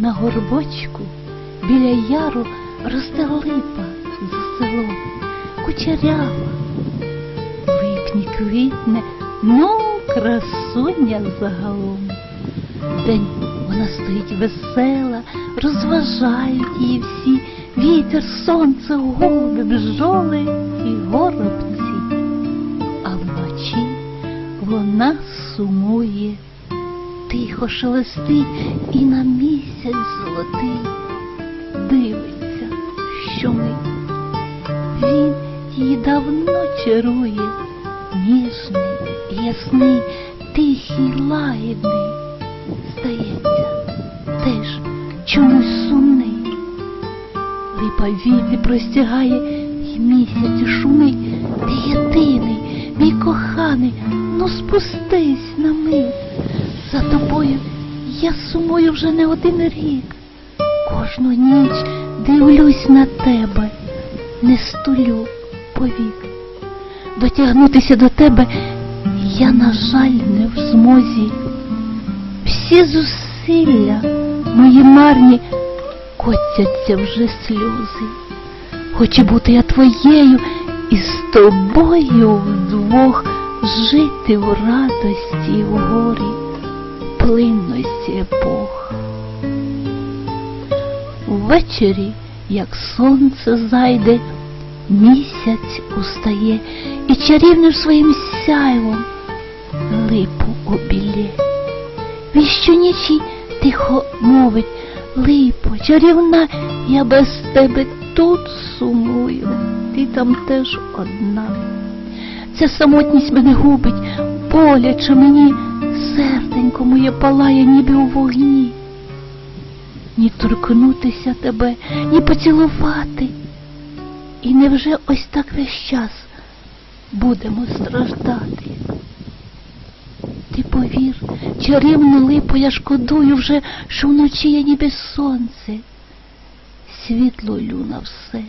На горбочку біля яру росте липа за селом, кучерява. В квітне, ну, красуня загалом. День вона стоїть весела, розважають її всі вітер, сонце, голуби, бджоли і горобці. А вночі вона сумує, тихо шелестить і на місяць золотий дивиться, що ми. Він її давно чарує, ніжний, ясний, тихий, лагідний, здається, теж чомусь сумний. Липа віти простягає, і місяць шумить, ти єдиний, мій коханий, ну спустись на мить. За тобою я сумую вже не один рік. Кожну ніч дивлюсь на тебе, не стулю повік. Дотягнутися до тебе я, на жаль, не в змозі. Всі зусилля мої марні котяться вже сльози. Хочу бути я твоєю і з тобою вдвох жити в радості і в горі, плинності епох. Ввечері, як сонце зайде, місяць устає і чарівним своїм сяйвом липу обілє. Він щонічі тихо мовить, липо, чарівна, я без тебе тут сумую, ти там теж одна. Ця самотність мене губить, боляче мені, серденько моє палає, ніби у вогні. Ні торкнутися тебе, ні поцілувати. І невже ось так весь час будемо страждати? Ти повір, чарівну липу я шкодую вже, що вночі я ніби сонце, світло лю на все.